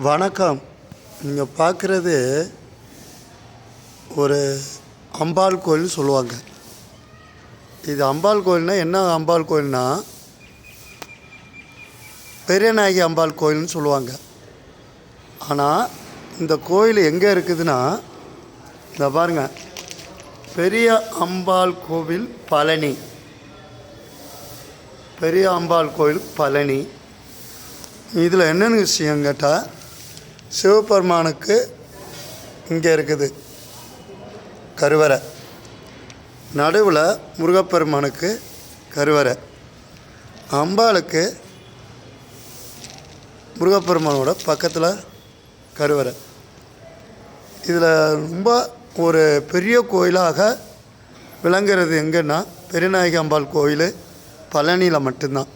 வணக்கம். நீங்கள் பார்க்குறது ஒரு அம்பாள் கோயில்னு சொல்லுவாங்க. இது அம்பாள் கோயில்னா என்ன அம்பாள் கோயில்னா? பெரியநாயகி அம்பாள் கோயில்னு சொல்லுவாங்க. ஆனால் இந்த கோயில் எங்கே இருக்குதுன்னா இந்த பாருங்கள் பெரிய அம்பாள் கோவில் பழனி. பெரிய அம்பாள் கோயில் பழனி. இதில் என்னென்ன விஷயம் கேட்டால் சிவபெருமானுக்கு இங்கே இருக்குது கருவறை. நடுவில் முருகப்பெருமானுக்கு கருவறை. அம்பாளுக்கு முருகப்பெருமானோட பக்கத்தில் கருவறை. இதில் ரொம்ப ஒரு பெரிய கோயிலாக விளங்குறது எங்கன்னா பெரியநாயகி அம்பாள் கோயில் பழனியில் மட்டும்தான்.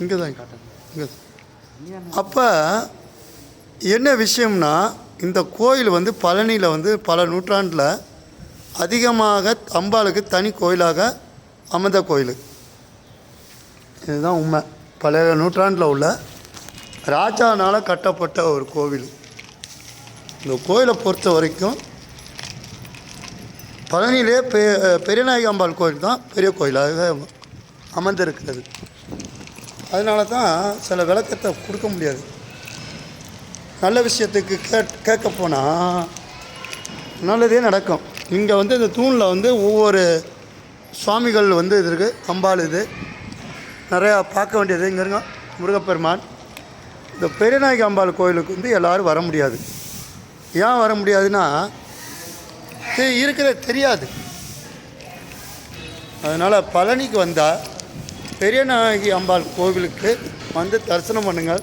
இங்கே தான் காட்டுங்க இங்கே. அப்போ என்ன விஷயம்னா இந்த கோயில் வந்து பழனியில் வந்து பல நூற்றாண்டில் அதிகமாக அம்பாளுக்கு தனி கோயிலாக அமர்ந்த கோயில். இதுதான் உண்மை. பழைய நூற்றாண்டில் உள்ள ராஜானால் கட்டப்பட்ட ஒரு கோவில். இந்த கோயிலை பொறுத்த வரைக்கும் பழனியிலே பெ பெரியநாயகி அம்பாள் கோயில் தான் பெரிய கோயிலாக அமர்ந்திருக்கிறது அதனால தான் சில விளக்கத்தை கொடுக்க முடியாது. நல்ல விஷயத்துக்கு கேட் கேட்க போனால் நல்லதே நடக்கும். இங்கே வந்து இந்த தூணில் வந்து ஒவ்வொரு சுவாமிகள் வந்து இது இருக்குது அம்பாள் இது. நிறையா பார்க்க வேண்டியது இங்கே இருங்க முருகப்பெருமான். இந்த பெரியநாயகி அம்பாள் கோயிலுக்கு வந்து எல்லோரும் வர முடியாது. ஏன் வர முடியாதுன்னா இது இருக்கிறது தெரியாது. அதனால் பழனிக்கு வந்தால் பெரியநாயகி அம்பாள் கோவிலுக்கு வந்து தரிசனம் பண்ணுங்கள்.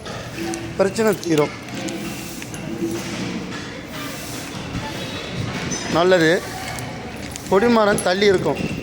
பிரச்சனை தீரும். நல்லது. கொடிமரம் தள்ளி இருக்கும்.